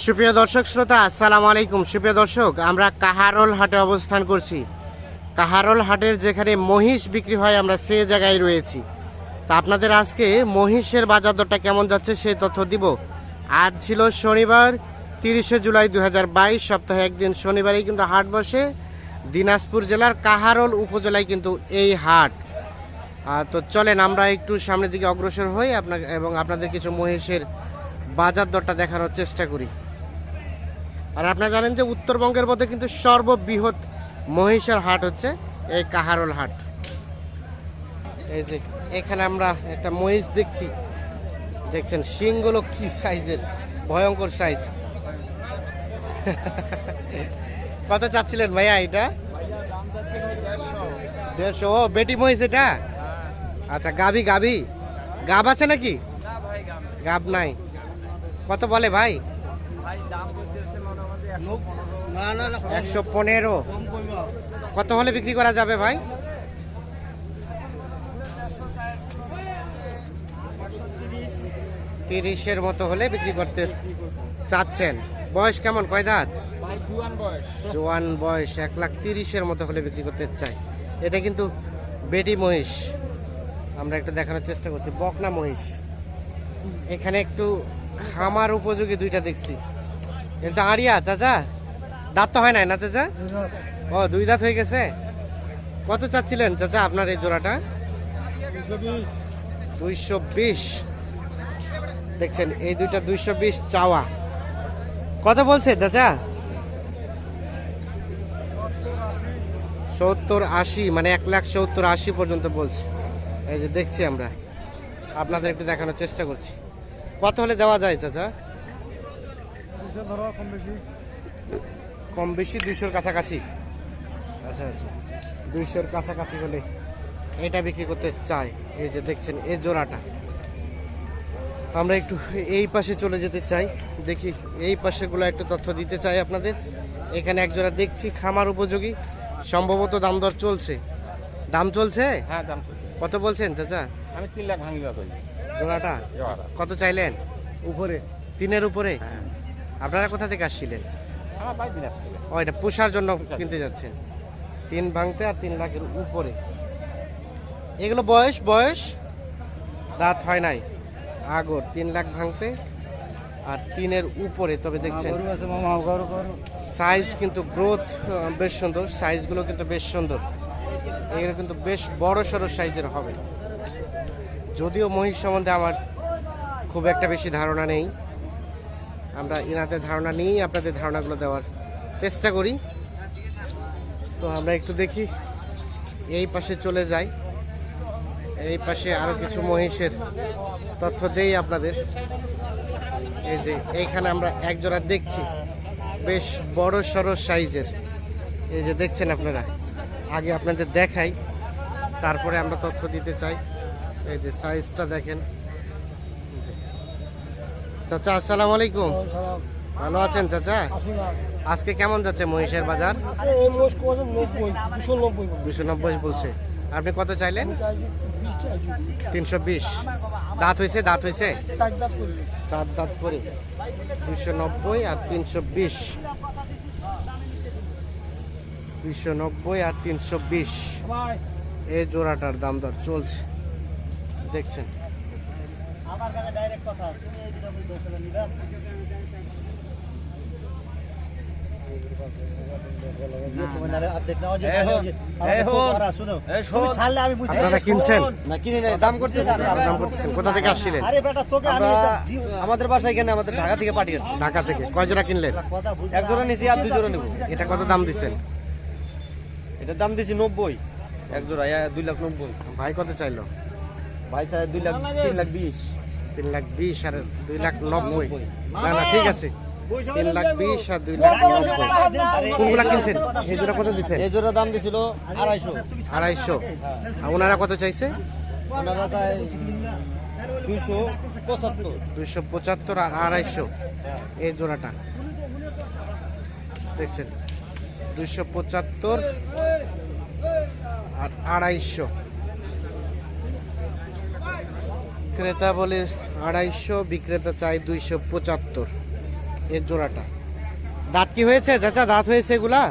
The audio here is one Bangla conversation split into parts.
সুপ্রিয় দর্শক শ্রোতা, আসসালামু আলাইকুম। সুপ্রিয় দর্শক, আমরা কাহারল হাটে অবস্থান করছি। কাহারল হাটের যেখানে মহিষ বিক্রি হয়, আমরা সে জায়গায় রয়েছি। তা আপনাদের আজকে মহিষের বাজার দরটা কেমন যাচ্ছে সেই তথ্য দিব। আজ ছিল শনিবার, তিরিশে জুলাই দু বাইশ, সপ্তাহে একদিন শনিবারেই কিন্তু হাট বসে। দিনাজপুর জেলার কাহারল উপজেলায় কিন্তু এই হাট। তো চলেন, আমরা একটু সামনের দিকে অগ্রসর হই আপনার এবং আপনাদের কিছু মহিষের বাজার দরটা দেখানোর চেষ্টা করি। আর আপনারা জানেন যে উত্তরবঙ্গের মধ্যে কিন্তু সর্ববৃহৎ মহিষের হাট হচ্ছে এই কাহারল হাট। এই যে এখানে আমরা একটা মহিষ দেখছি। দেখছেন শিংগুলো কি সাইজের? ভয়ঙ্কর সাইজ। কত চাচ্ছিলেন ভাইয়া এটা? দেড়শো। ও বেটি মহিষ এটা? আচ্ছা গাবি গাবি গাব আছে নাকি? গাব নাই। কত বলে ভাই? একশো পনেরো। কত হলে বিক্রি করা যাবে ভাই? তিরিশের মতো হলে বিক্রি করতে চাচ্ছেন। বয়স কেমন? কয় দাঁত? ভাই জুয়ান বয়স জোয়ান বয়স এক লাখ তিরিশের মতো হলে বিক্রি করতে চাই এটা কিন্তু বেটি মহিষ। আমরা একটু দেখানোর চেষ্টা করছি। বকনা মহিষ। এখানে একটু খামার উপযোগী দুইটা দেখছি। আড়িয়া চাচা? দাঁত তো হয় নাই না, চাচা? ও, দুই দাঁত হয়ে গেছে। কত চাচ্ছিলেন, চাচা, আপনার এই জোড়াটা? দুইশো বিশ। দেখছেন, এই দুইটা দুইশো বিশ চাওয়া। কত বলছে, চাচা? সত্তর আশি মানে এক লাখ সত্তর আশি পর্যন্ত বলছে। এই যে দেখছি আমরা। আপনাদের একটু দেখানোর চেষ্টা করছি। কত হলে দেওয়া যায়, চাচা? কম বেশি দুইশোর কাছাকাছি। আচ্ছা আচ্ছা। দুইশোর কাছাকাছি হলে এটা বিক্রি করতে চাই। এই যে দেখছেন এই জোড়াটা। আমরা একটু এই পাশে চলে যেতে চাই। দেখি এই পাশেগুলো একটু তথ্য দিতে চাই আপনাদের। এখানে এক জোড়া দেখছি খামার উপযোগী। সম্ভবত দাম দর চলছে। দাম চলছে? হ্যাঁ দাম কত বলছেন চাচা? আমি তিন লাখ জোড়াটা? জোড়াটা। কত চাইলেন? উপরে। তিনের উপরে? হ্যাঁ। আপনারা কোথা থেকে আসছিলেন? ও এটা পোষার জন্য কিনতে যাচ্ছেন। তিন ভাঙতে আর তিন লাখের উপরে। এগুলো বয়স বয়স? দাঁত হয় নাই। আগর তিন লাখ ভাঙতে আর তিনের উপরে তবে দেখছেন। সাইজ কিন্তু গ্রোথ বেশ সুন্দর। সাইজগুলো কিন্তু বেশ সুন্দর। এগুলো কিন্তু বেশ বড় সড়ো সাইজের হবে। যদিও মহিষ সম্বন্ধে আমার খুব একটা বেশি ধারণা নেই। আমরা ইনাদের ধারণা নিয়েই আপনাদের ধারণাগুলো দেওয়ার চেষ্টা করি। তো আমরা একটু দেখি, এই পাশে চলে যাই। এই পাশে আরও কিছু মহিষের তথ্য দেই আপনাদের। এই যে এইখানে আমরা একজোড়া দেখছি, বেশ বড় সড়ো সাইজের। এই যে দেখছেন আপনারা, আগে আপনাদের দেখাই, তারপরে আমরা তথ্য দিতে চাই। এই যে সাইজটা দেখেন। চাচা আসসালামু আলাইকুম। ভালো আছেন চাচা? আজকে কেমন যাচ্ছে মহিষের বাজার? দুশো নব্বই বলছে। আপনি কত চাইলেন? তিনশো বিশ। দাঁত হয়েছে দাঁত হয়েছে? চার দাঁত করে। দুশো নব্বই আর তিনশো বিশ। দুশো নব্বই আর তিনশো বিশ। এই জোড়াটার দাম দর চলছে। দেখছেন। আপনারা কিনছেন? না কিনে নেই। দাম করতেছে দাম করতেছেন? কোথা থেকে আসছিলেন? আমরা আমাদের বাসায় এখানে আমাদের ঢাকা থেকে পাঠিয়েছি। ঢাকা থেকে। কয় জোড়া কিনলেন এক জোড়া নিছি আর দুই জোড়া নেব। এটা কত দাম দিচ্ছেন? এটার দাম দিয়েছি নব্বই। এক জোড়া দুই লাখ নব্বই। ভাই কত চাইলো? ভাই চাই দুই লাখ তিন লাখ বিশ। তিন লাখ বিশ আর দুই লাখ নব্বই। না না ঠিক আছে। তিন লাখ বিশ আর দুই লাখ নব্বই। কোনগুলা কিনছেন? এই জোড়া কত দিচ্ছেন এই জোড়া দাম দিয়েছিল আড়াইশো। আড়াইশো। আর ওনারা কত চাইছে? ওনারা চাই দুইশো পঁচাত্তর। দুইশো পঁচাত্তর আর আড়াইশো। এই জোড়াটা। দেখছেন? দুইশো পঁচাত্তর আর আড়াইশো। ক্রেতা বলে আড়াইশো বিক্রেতা চাই দুইশো পঁচাত্তর। এর জোড়াটা। দাঁত কি হয়েছে? চাচা দাঁত হয়েছে এগুলা?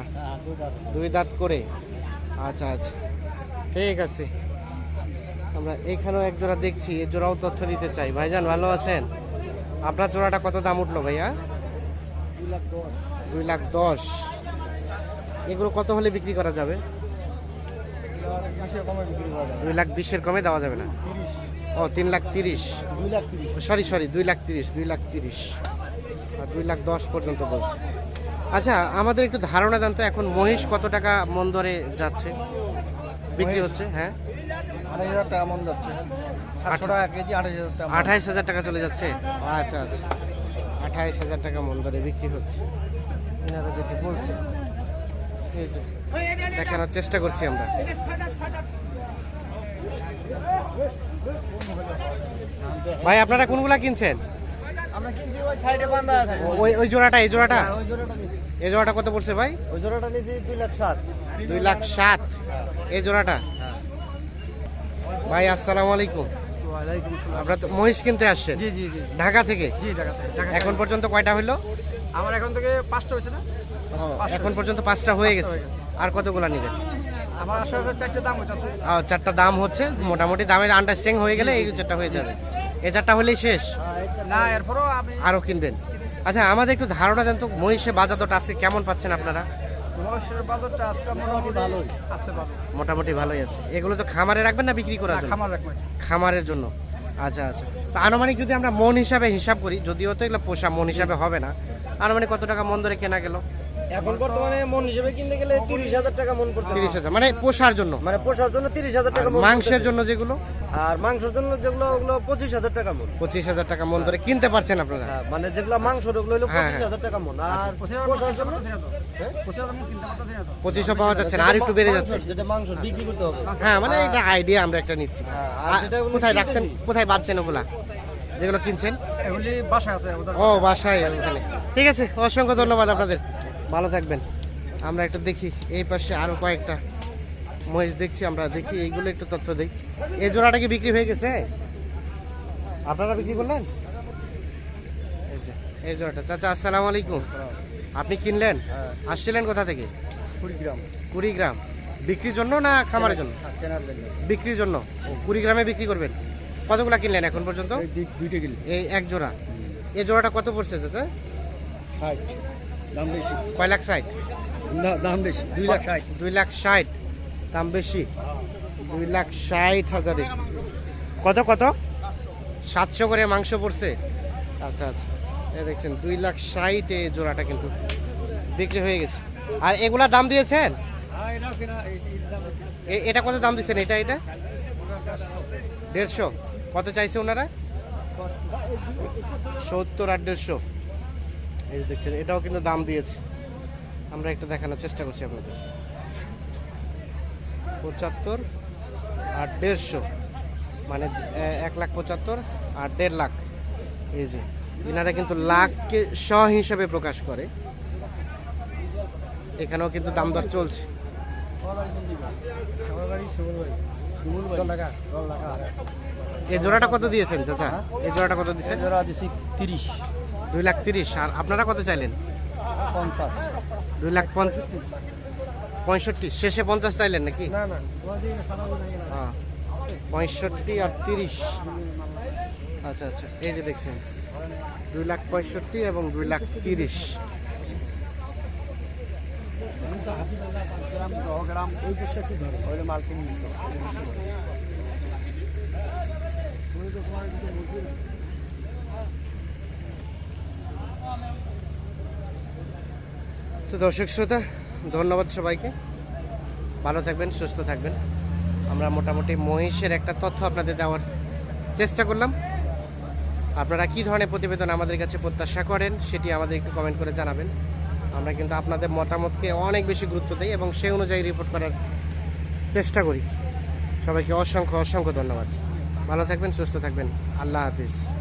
দুই দাঁত করে। আচ্ছা আচ্ছা। ঠিক আছে। আমরা এখানেও এক জোড়া দেখছি এর জোড়াও তথ্য দিতে চাই। ভাইজান ভালো আছেন? আপনার জোড়াটা কত দাম উঠল ভাইয়া? দুই লাখ দশ। এগুলো কত হলে বিক্রি করা যাবে? দুই লাখ বিশের কমে দেওয়া যাবে না। ও তিন লাখ তিরিশ। সরি সরি দুই লাখ তিরিশ দুই লাখ তিরিশ। আর দুই লাখ দশ পর্যন্ত বলছে। আচ্ছা আমাদের একটু ধারণা দেন তো এখন মহিষ কত টাকা মন দরে যাচ্ছে? বিক্রি হচ্ছে হ্যাঁ? আড়াই হাজার টাকা মন যাচ্ছে সাতশো টাকা কেজি আড়াই হাজার টাকা আঠাইশ হাজার টাকা চলে যাচ্ছে? আচ্ছা আচ্ছা। আঠাইশ হাজার টাকা মন দরে বিক্রি হচ্ছে। এনারা যেটি বলছে এই যে, দেখানোর চেষ্টা করছি আমরা। ভাই আপনারা কোনগুলা কিনছেন? ওই ওই জোড়াটা এই জোড়াটা? হ্যাঁ। এই জোড়াটা কত পড়ছে ভাই? ওই জোড়াটা নিয়েছি দুই লাখ সাত। দুই লাখ সাত। এই জোড়াটা? হ্যাঁ। ভাই আসসালামু আলাইকুম। আপনারা তো মহিষ কিনতে আসছেন? জি জি জি। ঢাকা থেকে? জি এখন পর্যন্ত কয়টা হলো আমার এখন থেকে পাঁচটা হয়েছে না? এখন পর্যন্ত পাঁচটা হয়ে গেছে। আর কতগুলা নেবেন? চারটে দাম হইতাছে। আহ, চারটা দাম হচ্ছে মোটামুটি দামের আন্ডারস্ট্যান্ডিং হয়ে গেলে এই চারটা হয়ে যাবে। এই চারটা হলেই শেষ? না এরপরও আমি আরও কিনবেন। আচ্ছা আমাদের একটু ধারণা দেন তো মহিষের বাজার দরটা আজকে কেমন পাচ্ছেন আপনারা? মোটামুটি ভালোই। আছে মোটামুটি ভালোই আছে। এগুলো তো খামারে রাখবেন না বিক্রি করার খামারের জন্য। আচ্ছা আচ্ছা। তো আনুমানিক যদি আমরা মন হিসাবে হিসাব করি যদিও তো এগুলো পোষা মন হিসাবে হবে না আনুমানিক কত টাকা মন ধরে কেনা গেল? এখন বর্তমানে মন হিসেবে কিনতে গেলে তিরিশ হাজার টাকা মন করতে তিরিশ হাজার মানে পোষার জন্য। মানে পোষার জন্য তিরিশ হাজার টাকা মাংসের জন্য যেগুলো? আর মাংসের জন্য যেগুলো ওগুলো পঁচিশ হাজার টাকা মন। পঁচিশ হাজার টাকা মন ধরে কিনতে পারছেন আপনারা? হ্যাঁ, মানে যেগুলো মাংস ওগুলো হলো হ্যাঁ, পঁচিশ হ্যাঁ। হাজার টাকা মন। আর পোষার জন্য? পঁচিশশো পাওয়া যাচ্ছে না আর একটু বেড়ে যাচ্ছে। যেটা মাংস বিক্রি করতে হবে। হ্যাঁ মানে এটা আইডিয়া আমরা একটা নিচ্ছি। কোথায় রাখছেন কোথায় বাঁধছেন ওগুলা? যেগুলো কিনছেন? এগুলি বাসা আছে ও বাসায় ওখানে। ঠিক আছে অসংখ্য ধন্যবাদ আপনাদের। ভালো থাকবেন। আমরা একটু দেখি এই পাশে আরও কয়েকটা মহিষ দেখছি আমরা দেখি এইগুলো একটু তথ্য দিই। এই জোড়াটা কি বিক্রি হয়ে গেছে? আপনারা বিক্রি করলেন? এই জোড়াটা। চাচা আসসালামু আলাইকুম। আপনি কিনলেন? হ্যাঁ। আসছিলেন কোথা থেকে? কুড়িগ্রাম। কুড়িগ্রাম। বিক্রির জন্য না খামারের জন্য? বিক্রির জন্য। কুড়িগ্রামে বিক্রি করবেন। কতগুলো কিনলেন এখন পর্যন্ত? দুইটা এই এক জোড়া। এই জোড়াটা কত পড়ছে চাচা? ষাট। দাম বেশি। কয় লাখ ষাট? দাম বেশি দুই লাখ ষাট। দুই লাখ ষাট দাম বেশি। দুই লাখ ষাট হাজারে। কত কত? সাতশো করে মাংস পড়ছে। আচ্ছা আচ্ছা। এই দেখছেন দুই লাখ ষাট এ জোড়াটা কিন্তু বিক্রি হয়ে গেছে। আর এগুলা দাম দিয়েছেন? এ- এটা কত দাম দিচ্ছেন এটা এটা? দেড়শো। কত চাইছে ওনারা? সত্তর আর দেড়শো। এই যে দেখছেন এটাও কিন্তু দাম দিয়েছে। আমরা একটু দেখানোর চেষ্টা করছি আপনাদের। পঁচাত্তর আর দেড়শো। মানে এক লাখ পঁচাত্তর আর দেড় লাখ। এই যে এনারা কিন্তু লাখকে শ হিসাবে প্রকাশ করে। এখানেও কিন্তু দাম দর চলছে। এই জোড়াটা কত দিয়েছেন চাচা? এই জোড়াটা কত দিয়েছেন? তিরিশ। দুই লাখ তিরিশ। আর আপনারা কত চাইলেন? পঞ্চাশ। দুই লাখ পঁয়ষট্টি। শেষে পঞ্চাশ চাইলেন নাকি? হ্যাঁ। পঁয়ষট্টি আর তিরিশ। আচ্ছা আচ্ছা। এই যে দেখছেন। দুই লাখ পঁয়ষট্টি এবং দুই লাখ তিরিশ। ওই পাশে একটু ধরো ওইটা মাল কিনে নিতে তো দর্শক শ্রোতা, ধন্যবাদ সবাইকে। ভালো থাকবেন, সুস্থ থাকবেন। আমরা মোটামুটি মহিষের একটা তথ্য আপনাদের দেওয়ার চেষ্টা করলাম। আপনারা কি ধরনের প্রতিবেদন আমাদের কাছে প্রত্যাশা করেন, সেটি আমাদের একটু কমেন্ট করে জানাবেন। আমরা কিন্তু আপনাদের মতামতকে অনেক বেশি গুরুত্ব দিই এবং সেই অনুযায়ী রিপোর্ট করার চেষ্টা করি। সবাইকে অসংখ্য অসংখ্য ধন্যবাদ। ভালো থাকবেন, সুস্থ থাকবেন। আল্লাহ হাফিজ।